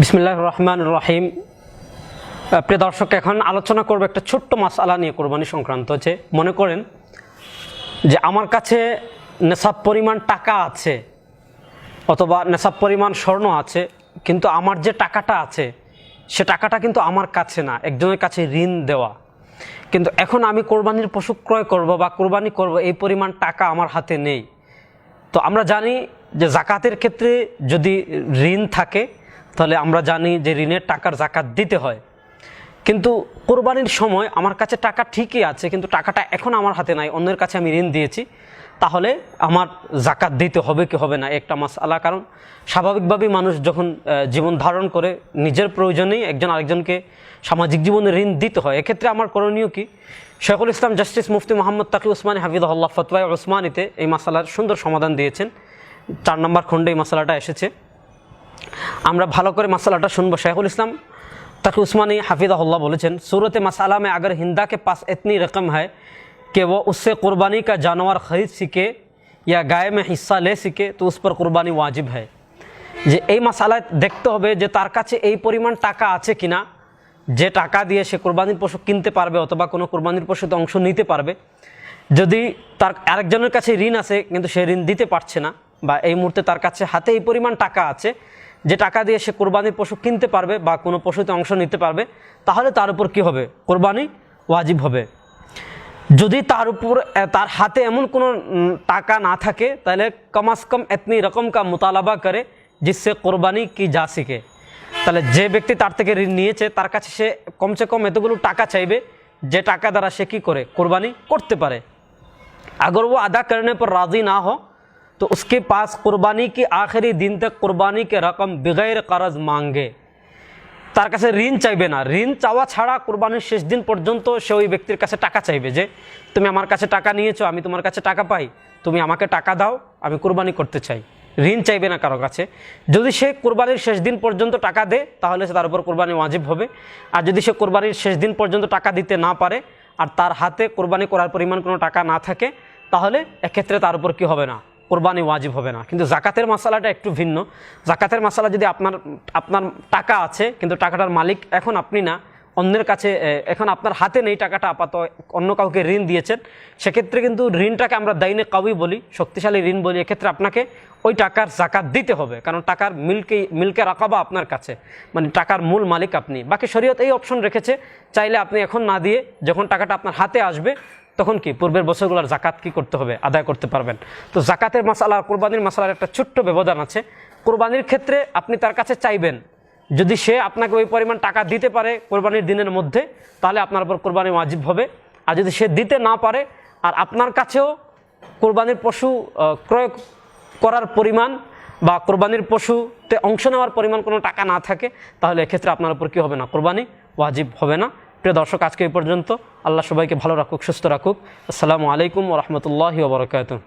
বিসমিল্লাহ রহমান রহিম প্রিয় দর্শক, এখন আলোচনা করব একটা ছোট্ট মাসালা নিয়ে কোরবানি সংক্রান্ত যে মনে করেন যে আমার কাছে নেশাব পরিমাণ টাকা আছে অথবা নেশাব পরিমাণ স্বর্ণ আছে, কিন্তু আমার যে টাকাটা আছে, সে টাকাটা কিন্তু আমার কাছে না, একজনের কাছে ঋণ দেওয়া। কিন্তু এখন আমি কোরবানির পশু ক্রয় করব বা কোরবানি করব, এই পরিমাণ টাকা আমার হাতে নেই। তো আমরা জানি যে জাকাতের ক্ষেত্রে যদি ঋণ থাকে তাহলে আমরা জানি যে ঋণের টাকার জাকাত দিতে হয়। কিন্তু কোরবানির সময় আমার কাছে টাকা ঠিকই আছে, কিন্তু টাকাটা এখন আমার হাতে নাই, অন্যের কাছে আমি ঋণ দিয়েছি। তাহলে আমার জাকাত দিতে হবে কি হবে না একটা মাস আলা কারণ স্বাভাবিকভাবেই মানুষ যখন জীবন ধারণ করে, নিজের প্রয়োজনেই একজন আরেকজনকে সামাজিক জীবনে ঋণ দিতে হয়। এক্ষেত্রে আমার করণীয় কি? শেখুল ইসলাম জাস্টিস মুফতি মোহাম্মদ তাকি উসমানী হাফিদুল্লাহ ফতওয়াই ওসমানীতে এই মশালার সুন্দর সমাধান দিয়েছেন। চার নম্বর খণ্ডে এই মশালাটা এসেছে। আমরা ভালো করে মাসালাটা শুনব। শেখুল ইসলাম, তাকে উসমানী হাফিজাহুল্লাহ বলেছেন, সুরতে মাসালা মে আগর হিন্দাকে পাস এতনি রকম হয় কে ও উসে কুরবানি कुर्बानी জানোয়ার খরিদ শিখে ইয়া গায়ে মে হিসা লে শিখে, তো উস পর কুরবানি ওয়াজিব হয়। যে এই মাসালায় দেখতে হবে যে তার কাছে এই পরিমাণ টাকা আছে কিনা, যে টাকা দিয়ে সে কোরবানির পশু কিনতে পারবে অথবা কোনো কোরবানির পশুতে অংশ নিতে পারবে। যদি তার আরেকজনের কাছে ঋণ আছে, কিন্তু সে ঋণ দিতে পারছে না, বা এই মুহূর্তে তার কাছে হাতে এই পরিমাণ টাকা আছে যে টাকা দিয়ে সে কোরবানির পশু কিনতে পারবে বা কোনো পশুতে অংশ নিতে পারবে, তাহলে তার উপর কী হবে? কোরবানি ওয়াজিব হবে। যদি তার উপর তার হাতে এমন কোনো টাকা না থাকে, তাহলে কমাস কম এতনি রকম কা মোতালাবা করে জিসে কোরবানি কি যা শিখে। তাহলে যে ব্যক্তি তার থেকে ঋণ নিয়েছে, তার কাছে সে কমসে কম এতগুলো টাকা চাইবে, যে টাকা দ্বারা সে কী করে? কোরবানি করতে পারে। আগর ও আদা করেন পর রাজি না হোক तो उसके पास कुर्बानी के आखिरी दिन तक कुर्बानी के रकम बगैर कर्ज मांगे তার কাছে ঋণ চাইবে না ঋণ চাওয়া ছাড়া কোরবানির শেষ দিন পর্যন্ত সে ওই ব্যক্তির কাছে টাকা চাইবে যে তুমি আমার কাছে টাকা নিয়েছো আমি তোমার কাছে টাকা পাই তুমি আমাকে টাকা দাও আমি কোরবানি করতে চাই ঋণ চাইবে না কারো কাছে যদি সে কোরবানির শেষ দিন পর্যন্ত টাকা দেয় তাহলে সে তার উপর কোরবানি ওয়াজিব হবে আর যদি সে কোরবানির শেষ দিন পর্যন্ত টাকা দিতে না পারে আর তার হাতে কোরবানি করার পরিমাণ কোনো টাকা না থাকে তাহলে এক্ষেত্রে তার উপর কি হবে না কোরবানি ওয়াজিব হবে না। কিন্তু জাকাতের মশালাটা একটু ভিন্ন। জাকাতের মশলা যদি আপনার আপনার টাকা আছে, কিন্তু টাকাটার মালিক এখন আপনি না, অন্যের কাছে এখন আপনার হাতে নেই টাকাটা আপাতত, অন্য কাউকে ঋণ দিয়েছেন, সেক্ষেত্রে কিন্তু ঋণটাকে আমরা দাইনে কাউই বলি, শক্তিশালী ঋণ বলি, এক্ষেত্রে আপনাকে ওই টাকার জাকাত দিতে হবে। কারণ টাকার মিলকে মিলকে রাখাবা আপনার কাছে মানে টাকার মূল মালিক আপনি। বাকি শরীয়ত এই অপশন রেখেছে, চাইলে আপনি এখন না দিয়ে যখন টাকাটা আপনার হাতে আসবে তখন কি পূর্বের বছরগুলোর জাকাত কি করতে হবে, আদায় করতে পারবেন? তো জাকাতের মশালা কোরবানির মশালার একটা ছোট্ট ব্যবধান আছে। কোরবানির ক্ষেত্রে আপনি তার কাছে চাইবেন, যদি সে আপনাকে ওই পরিমাণ টাকা দিতে পারে কোরবানির দিনের মধ্যে, তাহলে আপনার উপর কোরবানি ওয়াজিব হবে। আর যদি সে দিতে না পারে, আর আপনার কাছেও কোরবানির পশু ক্রয় করার পরিমাণ বা কোরবানির পশুতে অংশ নেওয়ার পরিমাণ কোনো টাকা না থাকে, তাহলে এক্ষেত্রে আপনার উপর কী হবে না, কোরবানি ওয়াজিব হবে না। প্রিয় দর্শক, আজকে এই পর্যন্ত। আল্লাহ সবাইকে ভালো রাখুক, সুস্থ রাখুক। আসসালামু আলাইকুম ও রহমতুল্লাহি ওবরাকাতুহ